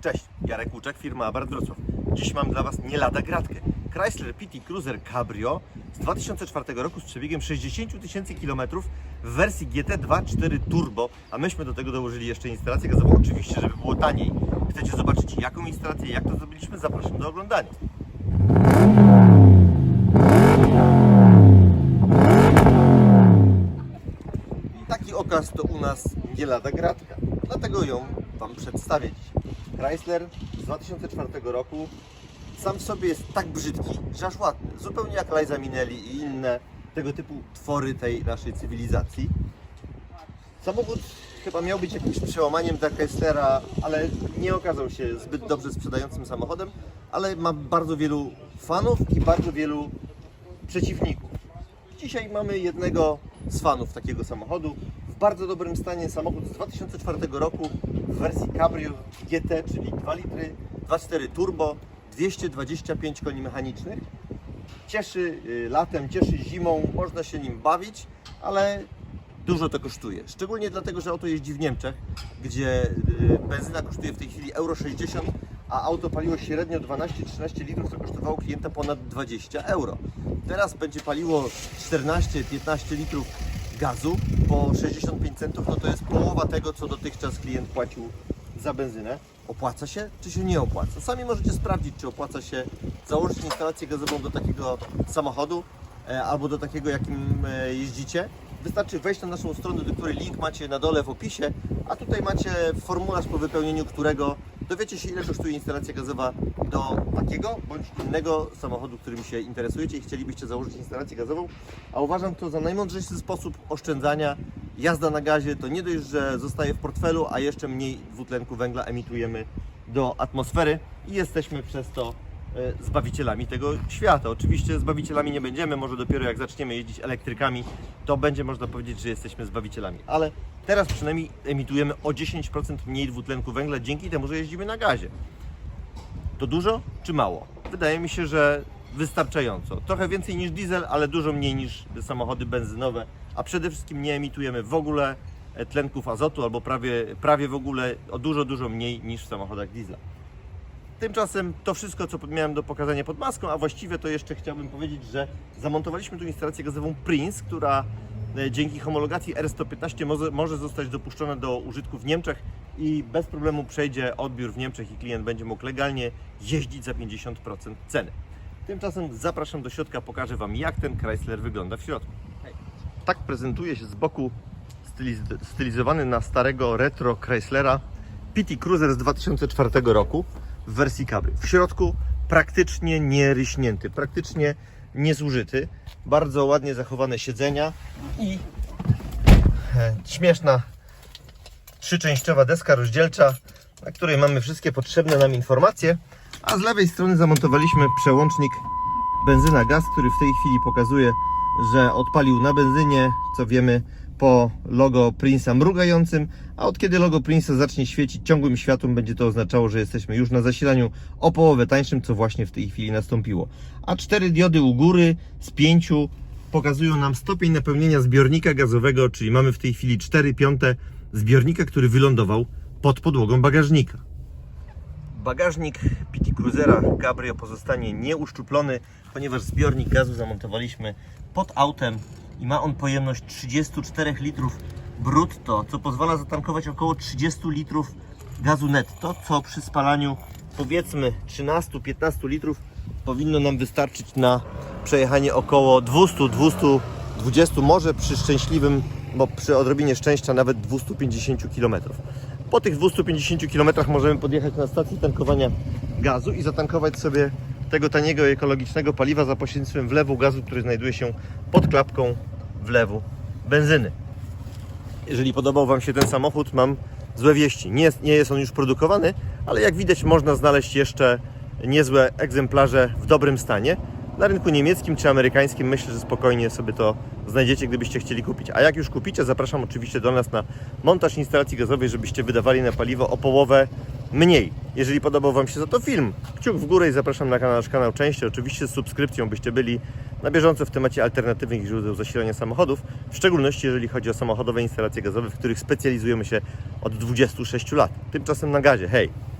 Cześć, Jarek Łuczek, firma Abarth Wrocław. Dziś mam dla Was nie lada gratkę. Chrysler PT Cruiser Cabrio z 2004 roku z przebiegiem 60 tysięcy kilometrów w wersji GT 2.4 Turbo, a myśmy do tego dołożyli jeszcze instalację gazową, oczywiście, żeby było taniej. Chcecie zobaczyć jaką instalację, jak to zrobiliśmy? Zapraszam do oglądania. Taki okaz to u nas nie lada gratka. Dlatego ją Wam przedstawię. Chrysler z 2004 roku sam w sobie jest tak brzydki, że aż ładny. Zupełnie jak Liza Minnelli i inne tego typu twory tej naszej cywilizacji. Samochód chyba miał być jakimś przełamaniem dla Chryslera, ale nie okazał się zbyt dobrze sprzedającym samochodem, ale ma bardzo wielu fanów i bardzo wielu przeciwników. Dzisiaj mamy jednego z fanów takiego samochodu. W bardzo dobrym stanie samochód z 2004 roku w wersji Cabrio GT, czyli 2 litry, 2.4 turbo, 225 koni mechanicznych. Cieszy y, latem, cieszy zimą, można się nim bawić, ale dużo to kosztuje. Szczególnie dlatego, że auto jeździ w Niemczech, gdzie y, benzyna kosztuje w tej chwili euro 60, a auto paliło średnio 12-13 litrów, co kosztowało klienta ponad 20 euro. Teraz będzie paliło 14-15 litrów gazu po 65 centów, no to jest połowa tego, co dotychczas klient płacił za benzynę. Opłaca się, czy się nie opłaca? Sami możecie sprawdzić, czy opłaca się założyć instalację gazową do takiego samochodu e, albo do takiego, jakim e, jeździcie. Wystarczy wejść na naszą stronę, do której link macie na dole w opisie, a tutaj macie formularz, po wypełnieniu którego dowiecie się, ile kosztuje instalacja gazowa do takiego bądź innego samochodu, którym się interesujecie i chcielibyście założyć instalację gazową. A uważam to za najmądrzejszy sposób oszczędzania. Jazda na gazie to nie dość, że zostaje w portfelu, a jeszcze mniej dwutlenku węgla emitujemy do atmosfery i jesteśmy przez to zbawicielami tego świata. Oczywiście zbawicielami nie będziemy, może dopiero jak zaczniemy jeździć elektrykami, to będzie można powiedzieć, że jesteśmy zbawicielami. Ale teraz przynajmniej emitujemy o 10% mniej dwutlenku węgla dzięki temu, że jeździmy na gazie. To dużo czy mało? Wydaje mi się, że wystarczająco. Trochę więcej niż diesel, ale dużo mniej niż samochody benzynowe, a przede wszystkim nie emitujemy w ogóle e, tlenków azotu albo prawie, prawie w ogóle o dużo, dużo mniej niż w samochodach diesla. Tymczasem to wszystko, co miałem do pokazania pod maską, a właściwie to jeszcze chciałbym powiedzieć, że zamontowaliśmy tu instalację gazową Prince, która e, dzięki homologacji R115 może, może zostać dopuszczona do użytku w Niemczech i bez problemu przejdzie odbiór w Niemczech i klient będzie mógł legalnie jeździć za 50% ceny. Tymczasem zapraszam do środka, pokażę Wam jak ten Chrysler wygląda w środku. Tak prezentuje się z boku styliz- stylizowany na starego retro Chryslera PT Cruiser z 2004 roku w wersji cabrio. W środku praktycznie nieryśnięty, praktycznie niezużyty. Bardzo ładnie zachowane siedzenia i e, śmieszna trzyczęściowa deska rozdzielcza, na której mamy wszystkie potrzebne nam informacje, a z lewej strony zamontowaliśmy przełącznik benzyna-gaz, który w tej chwili pokazuje, że odpalił na benzynie, co wiemy po logo Prince'a mrugającym, a od kiedy logo Prince'a zacznie świecić ciągłym światłem, będzie to oznaczało, że jesteśmy już na zasilaniu o połowę tańszym, co właśnie w tej chwili nastąpiło. A cztery diody u góry z pięciu pokazują nam stopień napełnienia zbiornika gazowego, czyli mamy w tej chwili 4 piąte zbiornika, który wylądował pod podłogą bagażnika. Bagażnik PT Cruisera Cabrio pozostanie nieuszczuplony, ponieważ zbiornik gazu zamontowaliśmy pod autem i ma on pojemność 34 litrów brutto, co pozwala zatankować około 30 litrów gazu netto, co przy spalaniu powiedzmy 13-15 litrów powinno nam wystarczyć na przejechanie około 200-220, może przy szczęśliwym, bo przy odrobinie szczęścia nawet 250 km. Po tych 250 km możemy podjechać na stację tankowania gazu i zatankować sobie tego taniego i ekologicznego paliwa za pośrednictwem wlewu gazu, który znajduje się pod klapką wlewu benzyny. Jeżeli podobał Wam się ten samochód, mam złe wieści. Nie jest, nie jest on już produkowany, ale jak widać można znaleźć jeszcze niezłe egzemplarze w dobrym stanie. Na rynku niemieckim czy amerykańskim myślę, że spokojnie sobie to znajdziecie, gdybyście chcieli kupić. A jak już kupicie, zapraszam oczywiście do nas na montaż instalacji gazowej, żebyście wydawali na paliwo o połowę mniej. Jeżeli podobał Wam się za to film, kciuk w górę i zapraszam na nasz kanał częściej, oczywiście z subskrypcją, byście byli na bieżąco w temacie alternatywnych źródeł zasilania samochodów, w szczególności jeżeli chodzi o samochodowe instalacje gazowe, w których specjalizujemy się od 26 lat. Tymczasem na gazie. Hej!